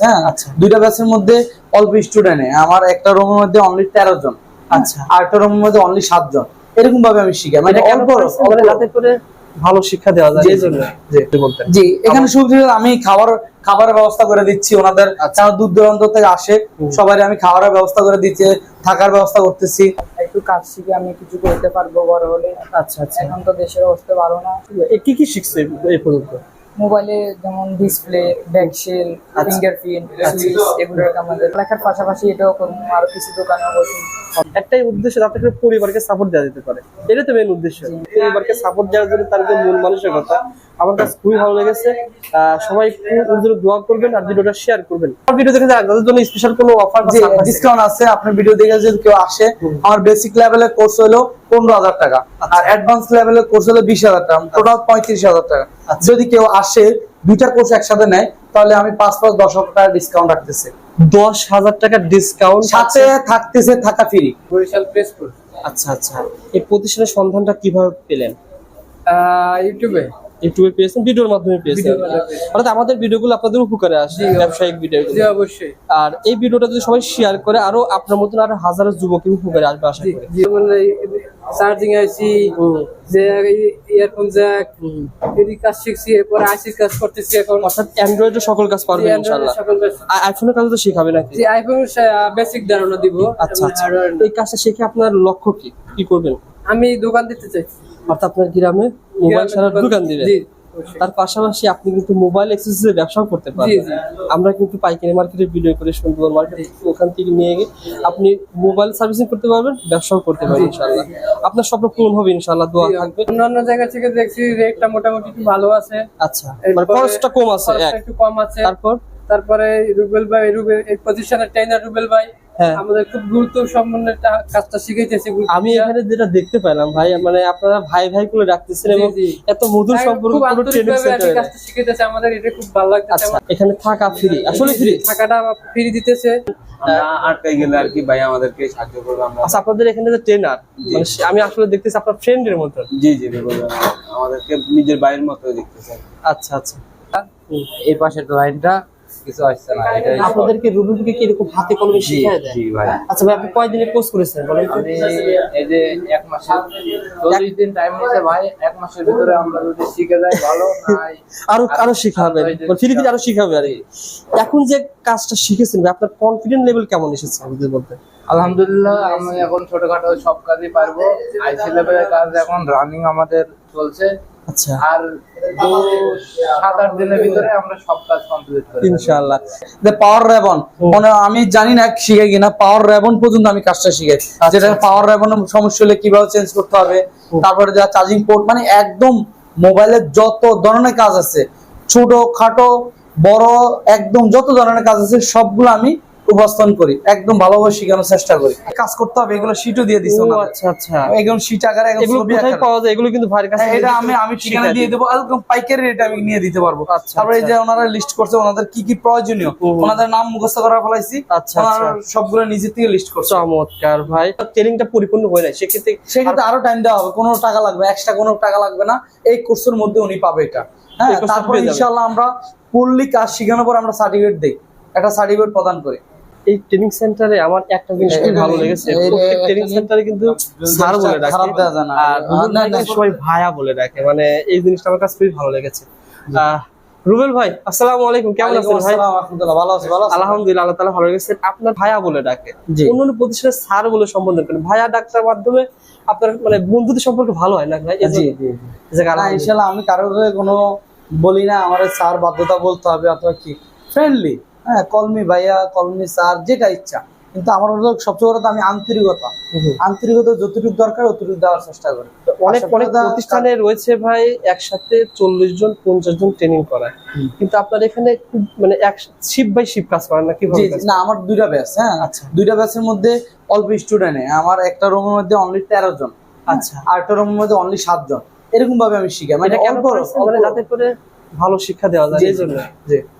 Batch হ্যাঁ? আচ্ছা। দুইটা ব্যাচের মধ্যে অল্প স্টুডেন্ট আমার একটা রুমের মধ্যে অনলি তেরো জন। আচ্ছা। আর একটা রুমের মধ্যে অনলি সাত জন। এরকম ভাবে আমি শিখাই। মানে অল্প? অল্প- মানে করে ভালো শিক্ষা দেওয়া যায় জি, এখানে সুবিধা আমি খাবার খাবারের ব্যবস্থা করে দিচ্ছি। ওনাদের আচ্ছা। যারা দূর দূরান্ত থেকে আসে। সবাই আমি খাবারের ব্যবস্থা করে দিচ্ছি। থাকার ব্যবস্থা করতেছি। একটু কাজ শিখে আমি কিছু করতে পারব বড় হলে। আচ্ছা আচ্ছা। এখন তো দেশের অবস্থা ভালো না। কি কি শিখছে এই পর্যন্ত? মোবাইলে যেমন ডিসপ্লে ব্যাকশেল। ফিঙ্গারপ্রিন্ট এগুলোর আমাদের লেখার পাশাপাশি এটাও করব আরও কিছু দোকানে বসি একটাই উদ্দেশ্য যাতে করে পরিবারকে সাপোর্ট দেওয়া যেতে পারে। এটা তো মেন উদ্দেশ্য। পরিবারকে সাপোর্ট দেওয়ার জন্য তার যে মূল মানুষের কথা আমার কাছে খুবই ভালো লেগেছে। সবাই জন্য দোয়া করবেন আর ভিডিওটা শেয়ার করবেন। আমার ভিডিও দেখে যারা তাদের জন্য স্পেশাল কোনো অফার যে ডিসকাউন্ট আছে? আপনার ভিডিও দেখে যদি কেউ আসে আমার বেসিক লেভেলের কোর্স হলো পনেরো হাজার টাকা। আর অ্যাডভান্স লেভেলের কোর্স হলো বিশ হাজার টাকা। টোটাল পঁয়ত্রিশ হাজার টাকা। যদি কেউ আসে দুইটা কোর্স একসাথে নেয় তাহলে আমি পাঁচ পাঁচ দশ হাজার টাকা ডিসকাউন্ট রাখতেছি। দশ হাজার টাকা ডিসকাউন্ট সাথে থাকতেছে থাকা ফ্রি বরিশাল প্রেসপুর আচ্ছা আচ্ছা। এই প্রতিষ্ঠানের সন্ধানটা কীভাবে পেলেন? ইউটিউবে ইউটিউবে পেয়েছেন ভিডিওর মাধ্যমে পেয়েছেন। অর্থাৎ আমাদের ভিডিওগুলো আপনাদের উপকারে আসে ব্যবসায়িক ভিডিওগুলো। অবশ্যই। আর এই ভিডিওটা যদি সবাই শেয়ার করে আরও আপনার মতন আরও হাজারো যুবকের উপকারে আসবে আশা করি। চার্জিং আইসি যে ইয়ারফোন জ্যাক এদিক কাজ শিখছি এরপর আইসির কাজ করতেছি এখন। অর্থাৎ অ্যান্ড্রয়েডের সকল কাজ পারবেন ইনশাআল্লাহ। আইফোনের কাজ। তো শেখাবে নাকি? যে আইফোন বেসিক ধারণা দিব। আচ্ছা আচ্ছা। এই কাজটা শিখে আপনার লক্ষ্য কি? কি করবেন? আমি দোকান দিতে চাইছি। অর্থাৎ আপনার গ্রামে মোবাইল সারার দোকান দিবেন। তার পাশাপাশি আপনি কিন্তু মোবাইল এক্সেসরিজের ব্যবসাও করতে জি। আমরা কিন্তু পাইকারি মার্কেটে ভিডিও করে সুন্দর মার্কেট ওখান থেকে নিয়ে গিয়ে আপনি মোবাইল সার্ভিসিং করতে পারবেন ব্যবসাও করতে পারবেন ইনশাআল্লাহ। আপনার স্বপ্ন পূরণ হবে ইনশাআল্লাহ দোয়া থাকবে। অন্যান্য জায়গা থেকে দেখছি রেটটা মোটামুটি একটু ভালো আছে। আচ্ছা মানে খরচটা কম আছে একটু কম আছে। তারপর? তারপরে রুবেল ভাই রুবেল এই পজিশনের ট্রেনার রুবেল ভাই হ্যাঁ। আমাদের খুব গুরুত্ব সম্বন্ধে কাজটা শিখাইতেছে আমি এখানে যেটা দেখতে পেলাম ভাই মানে আপনারা ভাই ভাই করে রাখতেছেন এবং এত মধুর সম্পর্ক ট্রেনিং সেন্টারে কাজটা শিখাইতেছে আমাদের এটা খুব ভালো লাগতেছে আচ্ছা এখানে থাকা ফ্রি আসলে ফ্রি টাকাটা ফ্রি দিতেছে। আমরা আটকাই গেলে আর কি ভাই আমাদেরকে সাহায্য করবে আমরা আচ্ছা আপনাদের এখানে যে ট্রেনার মানে আমি আসলে দেখতেছি আপনার ফ্রেন্ডের মতো। জি জি আমাদেরকে নিজের ভাইয়ের মতো দেখতেছেন আচ্ছা আচ্ছা। এই পাশের লাইনটা কিছু আসছে না এটা আপনাদেরকে রুবিনকে কি এরকম হাতে কলমে শিখিয়ে দেয়? জি ভাই। আচ্ছা ভাই আপনি কয়দিনের কোর্স করেছেন? বলেন আমি এই যে এক মাসের চল্লিশ দিন টাইম নিয়েছে ভাই। এক মাসের ভিতরে আমরা যদি শিখে যাই ভালো নাই আরও আরও শিখাবে। ফিলিপিন আরও শিখাবে আর কি। এখন যে কাজটা শিখেছেন আপনার কনফিডেন্ট লেভেল কেমন এসেছে আমাদের বলতে আলহামদুলিল্লাহ আমি এখন ছোটখাটো সব কাজই পারব। আইসি লেভেলের কাজ এখন রানিং আমাদের চলছে। আচ্ছা। আর ইনশাআল্লাহ। পাওয়ার রেবন মানে আমি জানি না শিখে কিনা পাওয়ার রেবন পর্যন্ত আমি কাজটা শিখে। যেটা পাওয়ার রেবন সমস্যা হলে কীভাবে চেঞ্জ করতে হবে তারপরে যা চার্জিং পোর্ট মানে একদম মোবাইলের যত ধরনের কাজ আছে ছোট খাটো বড় একদম যত ধরনের কাজ আছে সবগুলো আমি উপস্থাপন করি একদম ভালোভাবে শেখানোর চেষ্টা করি। কাজ করতে হবে এগুলো শিটও দিয়ে দিছি ও আচ্ছা আচ্ছা। একদম শিট আকারে এগুলো কোথায় পাওয়া যায়? এগুলো কিন্তু ভাইয়ের কাছে এটা আমি আমি ঠিকানা দিয়ে দেবো। একদম পাইকারি রেট আমি নিয়ে দিতে পারব। তারপরে এই। যে ওনারা লিস্ট করছে ওনাদের কি কি প্রয়োজনীয়? ওনাদের নাম মুখস্থ করা ফেলাইছি। আচ্ছা। সবগুলো নিজে থেকে লিস্ট করছে। চমৎকার ভাই। ট্রেনিংটা পরিপূর্ণ হয়ে যায় সেক্ষেত্রে সেক্ষেত্রে আরও টাইম দেওয়া হবে কোনো টাকা লাগবে এক্সট্রা কোনো টাকা লাগবে না। এই কোর্সের মধ্যে উনি পাবে এটা। হ্যাঁ তারপর পেয়ে ইনশাল্লাহ আমরা ফুললি কাজ শেখানোর পর আমরা সার্টিফিকেট দিই। একটা সার্টিফিকেট প্রদান করি। এই ট্রেনিং সেন্টারে আমার একটা জিনিস খুব ভালো লেগেছে। প্রত্যেক ট্রেনিং সেন্টারে কিন্তু স্যার বলে ডাকে। আর সবাই ভাইয়া বলে ডাকে। মানে এই জিনিসটা আমার কাছে খুবই ভালো লেগেছে। আহ, রুবেল ভাই আসসালামু আলাইকুম। কেমন আছেন ভাই? আলহামদুলিল্লাহ, ভালো আছি ভালো আলহামদুলিল্লাহ আল্লাহ ভালো আপনার ভাইয়া বলে ডাকে। জি। অন্যান্য প্রতিষ্ঠানে স্যার বলে সম্বোধন করেন। ভাইয়া ডাক্তার মাধ্যমে আপনার মানে বন্ধুদের সম্পর্ক ভালো হয় না ভাই? জি জি আমি কারোর কোনো বলি না। আমার স্যার বাধ্যতা বলতে হবে অথবা কি? ফ্রেন্ডলি হ্যাঁ কলমি ভাইয়া কলমি স্যার যেটা ইচ্ছা। কিন্তু আমার হলো সবচেয়ে বড় আমি আন্তরিকতা। আন্তরিকতা যতটুকু দরকার অতটুকু দেওয়ার চেষ্টা করি। অনেক অনেক প্রতিষ্ঠানে রয়েছে ভাই একসাথে চল্লিশ জন পঞ্চাশ জন ট্রেনিং করায়। কিন্তু আপনার এখানে খুব মানে এক শিপ বাই শিপ কাজ করেন না কীভাবে না আমার দুইটা ব্যাচ হ্যাঁ। আচ্ছা। দুইটা ব্যাচের মধ্যে অল্প স্টুডেন্ট আমার একটা রুমের মধ্যে অনলি তেরো জন। আচ্ছা। আর একটা রুমের মধ্যে অনলি সাত জন। এরকম ভাবে আমি শিখাই। মানে অল্প মানে যাতে করে ভালো শিক্ষা দেওয়া যায় এই জন্য।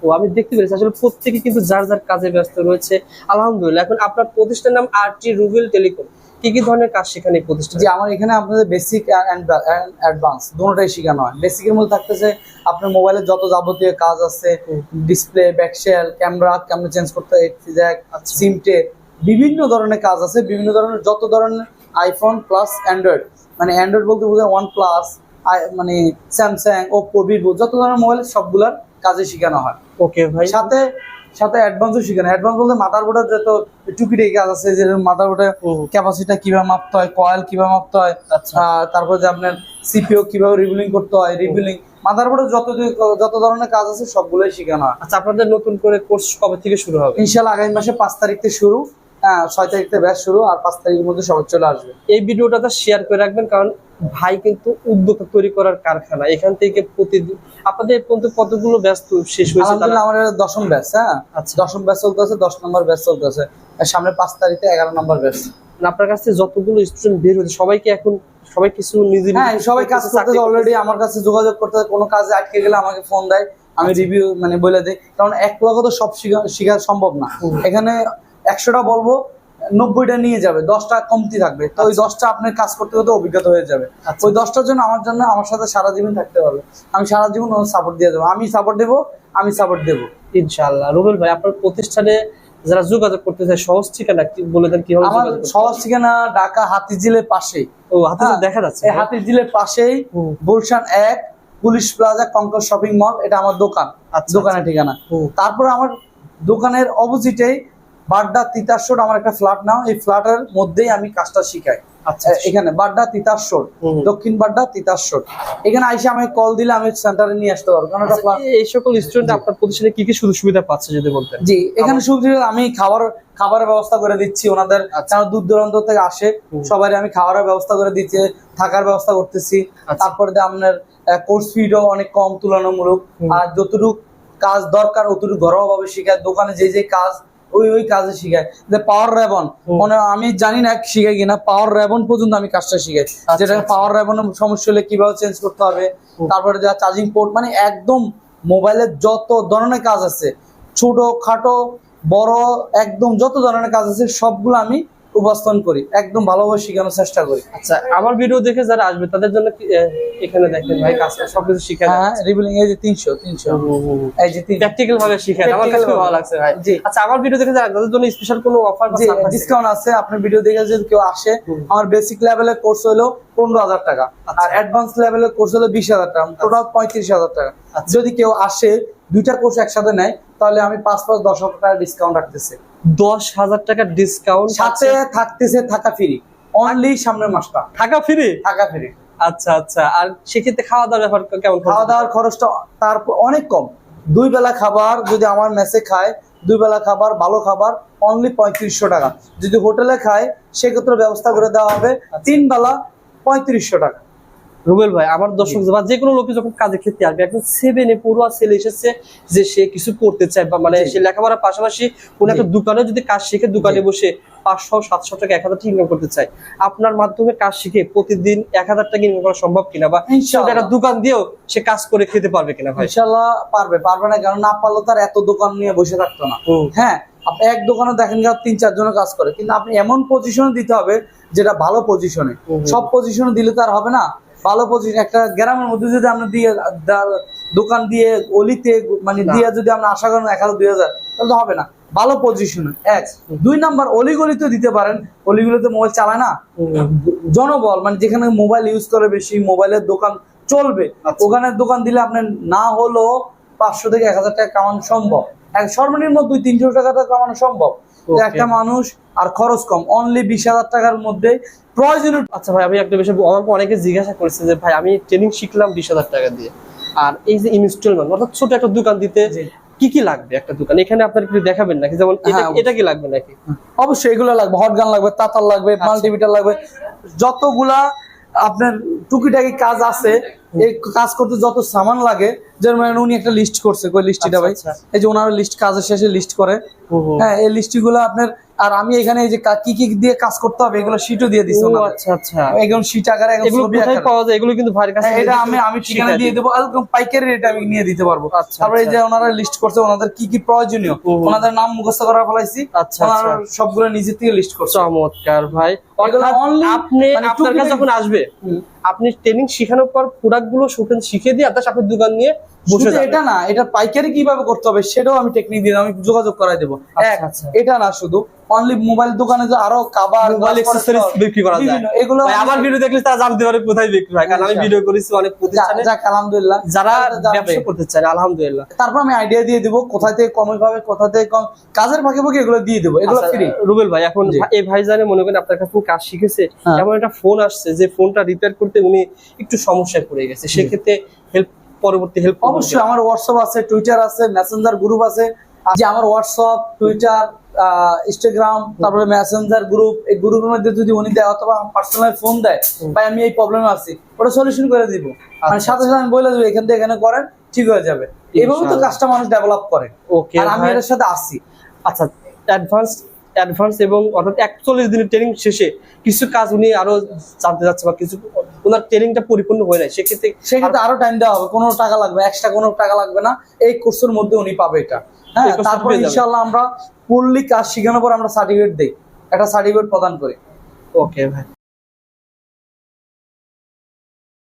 ও আমি দেখতে পেরেছি। আসলে প্রত্যেকে কিন্তু যার যার কাজে ব্যস্ত রয়েছে আলহামদুলিল্লাহ। এখন আপনার প্রতিষ্ঠানের নাম আরটি রুবেল টেলিকম। কি কি ধরনের কাজ শেখান এই প্রতিষ্ঠানে? যে আমার এখানে আপনাদের বেসিক অ্যান্ড অ্যাডভান্স দুটোটাই শেখানো হয়। বেসিকের মধ্যে থাকতেছে আপনার মোবাইলের যত যাবতীয় কাজ আছে display back shell camera camera change করতে আচ্ছা। সিমটে বিভিন্ন ধরনের কাজ আছে বিভিন্ন ধরনের যত ধরনের আইফোন প্লাস অ্যান্ড্রয়েড মানে অ্যান্ড্রয়েড বলতে বোঝায় ওয়ান প্লাস মানে স্যামসাং ওপো ভিভো যত ধরনের মোবাইল সবগুলার কাজে শেখানো হয়। ওকে ভাই। সাথে সাথে অ্যাডভান্সও শেখানো অ্যাডভান্স বলতে মাথার বোর্ডের যত টুকিটাকি কাজ আছে যে মাথার বোর্ডের হুম। ক্যাপাসিটি কীভাবে মাপতে হয় কয়েল কীভাবে মাপতে হয় আচ্ছা। তারপর যে আপনার সিপিও কীভাবে রিবিলিং করতে হয় রিবিলিং মাথার বোর্ডের যত যত ধরনের কাজ আছে সবগুলোই শেখানো হয়। আচ্ছা আপনাদের নতুন করে কোর্স কবে থেকে শুরু হবে? ইনশাল্লাহ আগামী মাসে পাঁচ তারিখ থেকে শুরু। ছয় তারিখ থেকে ব্যাচ শুরু আর পাঁচ তারিখের মধ্যে সবাই চলে আসবে। এই ভিডিওটাতে শেয়ার করে রাখবেন কারণ ভাই কিন্তু উদ্যোক্তা তৈরি করার কারখানা। এখান থেকে প্রতিদিন আপনাদের পর্যন্ত কতগুলো ব্যস্ত শেষ হয়েছে আমার দশম ব্যাচ হ্যাঁ? আচ্ছা। দশম ব্যাচ চলতেছে দশ নম্বর ব্যাচ চলতেছে। আর সামনে পাঁচ তারিখে এগারো নম্বর ব্যাচ। মানে আপনার কাছ যতগুলো স্টুডেন্ট বের হয়েছে সবাইকে এখন সবাই কিছু নিজে নিজে হ্যাঁ সবাই কাজ করতেছে অলরেডি আমার কাছে যোগাযোগ করতে কোনো কাজে আটকে গেলে আমাকে ফোন দেয় আমি রিভিউ মানে বলে দিই। কারণ এক লক্ষ তো সব শিখা- শেখা সম্ভব না। এখানে একশোটা বলব নব্বইটা নিয়ে যাবে দশটা কমতি থাকবে। তো ওই দশটা আপনার কাজ করতে করতে অভিজ্ঞতা হয়ে যাবে। আচ্ছা। ওই দশটার জন্য আমার জন্য আমার সাথে সারা জীবন থাকতে হবে। আমি সারা জীবন সাপোর্ট দিয়ে দেবো আমি সাপোর্ট দেবো আমি সাপোর্ট দেবো। ইনশাল্লাহ রুবেল ভাই আপনার প্রতিষ্ঠানে যারা যোগাযোগ করতে চায় সহজ ঠিকানা কি বলে দেন কীভাবে আমার সহজ ঠিকানা ঢাকা হাতিঝিলের পাশেই। ও হাতে হ্যাঁ, দেখা যাচ্ছে। হাতিঝিলের পাশেই। গুলশান এক police plaza Concord shopping mall এটা আমার দোকান। আচ্ছা, দোকানের ঠিকানা। তারপর আমার দোকানের অপোজিটেই বাড্ডা তিতাসর আমার একটা ফ্ল্যাট নাও এই ফ্ল্যাটের মধ্যেই আমি কাজটা শিখাই। আচ্ছা এখানে বাড্ডা তিতাসর দক্ষিণ বাড্ডা তিতাসর। এখানে আইসে আমি কল দিলে আমি সেন্টারে নিয়ে আসতে পারব কারণ আচ্ছা, এই সকল স্টুডেন্ট আপনার প্রতিষ্ঠানে কি কি সুযোগ সুবিধা পাচ্ছে যদি বলতেন? জি এখানে সুবিধা আমি খাবার খাবারের ব্যবস্থা করে দিচ্ছি ওনাদের কারণ দূর দূরান্ত থেকে আসে সবাই আমি খাবারের ব্যবস্থা করে দিচ্ছি থাকার ব্যবস্থা করতেছি। আচ্ছা। তারপরে আপনার কোর্স ফিডও অনেক কম তুলনামূলক। আর যতটুকু কাজ দরকার অতটুকু ঘরোয়া ভাবে শেখায় দোকানে যে যে কাজ ওই ওই কাজে শিখায়। যে পাওয়ার রেবন মানে আমি জানি না শিখাই কিনা পাওয়ার রেবন পর্যন্ত আমি কাজটা শিখাই। যেটা আচ্ছা। পাওয়ার রেবনের সমস্যা হলে কীভাবে চেঞ্জ করতে হবে তারপরে যা চার্জিং পোর্ট মানে একদম মোবাইলের যত ধরনের কাজ আছে ছোট খাটো বড় একদম যত ধরনের কাজ আছে সবগুলো আমি উপস্থাপন করি একদম ভালোভাবে শেখানোর চেষ্টা করি। আচ্ছা আমার ভিডিও দেখে যারা আসবে তাদের জন্য এখানে দেখেন ভাই কাজ সবকিছু শিখে হ্যাঁ এই যে তিনশো তিনশো। এই যে প্র্যাকটিক্যাল ভাবে শিখেন আমার কাছে ভালো লাগছে ভাই। জি। আচ্ছা আমার ভিডিও দেখে যারা তাদের জন্য স্পেশাল কোনো অফার বা? ডিসকাউন্ট আছে? আপনার ভিডিও দেখে যদি কেউ আসে আমার বেসিক লেভেলের কোর্স হলো পনেরো হাজার টাকা। আচ্ছা। আর অ্যাডভান্স লেভেলের কোর্স হলো বিশ হাজার টাকা। টোটাল পঁয়ত্রিশ হাজার টাকা। আচ্ছা। যদি কেউ আসে দুইটা কোর্স একসাথে নেয় তাহলে আমি পাঁচ পাঁচ দশ হাজার টাকা ডিসকাউন্ট রাখতেছি। দশ হাজার টাকা ডিসকাউন্ট সাথে থাকতেছে থাকা ফ্রি অনলি সামনের মাসটা। থাকা ফ্রি থাকা ফ্রি আচ্ছা আচ্ছা। আর সেক্ষেত্রে খাওয়া দাওয়ার ব্যাপার কেমন খাওয়া দাওয়ার খরচটা তারপর অনেক কম। দুই বেলা খাবার যদি আমার মেসে খায় দুই বেলা খাবার ভালো খাবার অনলি পঁয়ত্রিশশো টাকা। যদি হোটেলে খায় সেক্ষেত্রে ব্যবস্থা করে দেওয়া হবে তিন বেলা পঁয়ত্রিশশো টাকা। রুবেল ভাই আমার দর্শক বা যে কোনো লোকে যখন কাজে খেতে আসবে একদম সেভেনে পড়ুয়া ছেলে এসেছে যে সে কিছু করতে চায় বা মানে সে লেখাপড়ার পাশাপাশি কোন একটা দোকানে যদি কাজ শিখে দোকানে বসে পাঁচশো সাতশো টাকা এক হাজার টাকা ইনকাম করতে চায় আপনার মাধ্যমে কাজ শিখে প্রতিদিন এক হাজার টাকা ইনকাম করা সম্ভব কিনা বা একটা দোকান দিয়েও সে কাজ করে খেতে পারবে কিনা ভাই? ইনশাল্লাহ পারবে পারবে না কারণ না পারলে তার এত দোকান নিয়ে বসে থাকতো না। হ্যাঁ আপনি এক দোকানে দেখেন তিন চারজনের কাজ করে কিন্তু আপনি এমন পজিশনে দিতে হবে যেটা ভালো পজিশনে। সব পজিশনে দিলে তার হবে না। ভালো পজিশন একটা গ্রামের মধ্যে যদি আমরা দিয়ে দোকান দিয়ে অলিতে মানে দিয়ে যদি আমরা আশা করেন এক হাজার দুই হাজার তাহলে তো হবে না। ভালো পজিশনে এক। দুই নাম্বার অলিগলিতে দিতে পারেন। অলিগুলিতে মোবাইল চালায় না। জনবল মানে যেখানে মোবাইল ইউজ করে বেশি মোবাইলের দোকান চলবে আচ্ছা। ওখানে দোকান দিলে আপনার না হলেও পাঁচশো থেকে এক হাজার টাকা কামানো সম্ভব। এক সর্বনিম্ন দুই তিনশো টাকা কামানো সম্ভব। একটা মানুষ আর খরচ কম। অনলি বিশ হাজার টাকার মধ্যে প্রয়োজনীয় আচ্ছা ভাই আমি একটা বিষয় আমাকে অনেকে জিজ্ঞাসা করেছে যে ভাই আমি ট্রেনিং শিখলাম বিশ হাজার টাকা দিয়ে। আর এই যে ইনস্টলমেন্ট অর্থাৎ ছোট একটা দোকান দিতে। কি কি লাগবে একটা দোকান? এখানে আপনার কিছু দেখাবেন নাকি? যেমন এটা হ্যাঁ, কি লাগবে নাকি? অবশ্যই এগুলো লাগবে হট গান লাগবে তাতার লাগবে আচ্ছা। মাল্টিমিটার লাগবে যতগুলা আপনার টুকিটাকি কাজ আছে এই কাজ করতে যত সামান লাগে যেমন উনি একটা লিস্ট করছে কই লিস্টিটা আচ্ছা, ভাই আচ্ছা। এই যে ওনার লিস্ট কাজের শেষে লিস্ট করে। হ্যাঁ এই লিস্টগুলো আপনার আর আমি এখানে এই যে কি কি দিয়ে কাজ করতে হবে এগুলো শিটও দিয়ে দিছি আচ্ছা আচ্ছা শিট আকারে এগুলো কোথায় পাওয়া যায় এগুলো কিন্তু কাছে হ্যাঁ, এটা আমি আমি ঠিকানা দিয়ে। দেবো একদম পাইকারি রেট আমি নিয়ে দিতে পারব আচ্ছা, তারপরে এই। যে ওনারা লিস্ট করছে ওনাদের কি কি প্রয়োজনীয়। ওনাদের নাম মুখস্থ করা ফেলাইছি আচ্ছা, ওনারা। সবগুলো নিজে থেকে লিস্ট করছে চমৎকার ভাই অর্থাৎ আপনি মানে আপনার কাছে যখন আসবে। আপনি ট্রেনিং শেখানোর পর প্রোডাক্টগুলো শুকে- শিখে দিয়ে আপনার দোকান নিয়ে শুধু এটা না এটা পাইকারি কীভাবে করতে হবে সেটাও আমি টেকনিক দিয়ে আমি যোগাযোগ করাই দেবো। আচ্ছা, আচ্ছা। এটা না শুধু অনলি মোবাইল দোকানে যে আরও কাবার মোবাইল অ্যাক্সেসরিজ বিক্রি করা যায়। এগুলো আমার ভিডিও দেখলে তারা জানতে পারে কোথায় বিক্রি হয় কারণ আমি আচ্ছা। ভিডিও করেছি অনেক প্রতিষ্ঠানে। যাক আলহামদুলিল্লাহ। যারা ব্যবসা করতে চায় আলহামদুলিল্লাহ। তারপর আমি আইডিয়া দিয়ে দিব কোথায় থেকে কমে পাবে কোথা থেকে কম কাজের ফাঁকে ফাঁকে এগুলো দিয়ে দেবো এগুলো আচ্ছা, ফ্রি রুবেল ভাই এখন এই ভাই জানে মনে করেন আপনার কাছে কাজ শিখেছে হ্যাঁ। এমন একটা ফোন আসছে যে ফোনটা রিপেয়ার করতে উনি একটু সমস্যায় পড়ে গেছে। সেক্ষেত্রে হেল্প পরবর্তী হেল্প অবশ্যই আমার হোয়াটসঅ্যাপ আছে টুইটার আছে মেসেঞ্জার গ্রুপ আছে। যে আমার হোয়াটসঅ্যাপ টুইটার ইনস্টাগ্রাম তারপরে মেসেঞ্জার গ্রুপ এই গ্রুপের মধ্যে যদি উনি দেয় অথবা পার্সোনাল ফোন দেয় ভাই আমি এই প্রবলেমে আছি। ওটা সলিউশন করে দিব। মানে আচ্ছা, সাথে সাথে আমি বলে দেবো এখান থেকে এখানে করেন ঠিক হয়ে যাবে। এইভাবে তো। কাজটা মানুষ ডেভেলপ করে। ওকে আর আমি এর সাথে আসি আচ্ছা অ্যাডভান্স অ্যাডভান্স এবং অর্থাৎ একচল্লিশ দিনের ট্রেনিং শেষে কিছু কাজ উনি আরও জানতে যাচ্ছে বা কিছু ওনার ট্রেনিংটা পরিপূর্ণ হয়ে যায় সেক্ষেত্রে সেক্ষেত্রে আরও টাইম দেওয়া হবে কোনো টাকা লাগবে এক্সট্রা কোনো টাকা লাগবে না এই কোর্সের মধ্যে উনি পাবে এটা। হ্যাঁ তারপরে ইনশাল্লাহ আমরা পল্লী কাজ শেখানোর পর আমরা সার্টিফিকেট দিই একটা সার্টিফিকেট প্রদান করি। ওকে ভাই।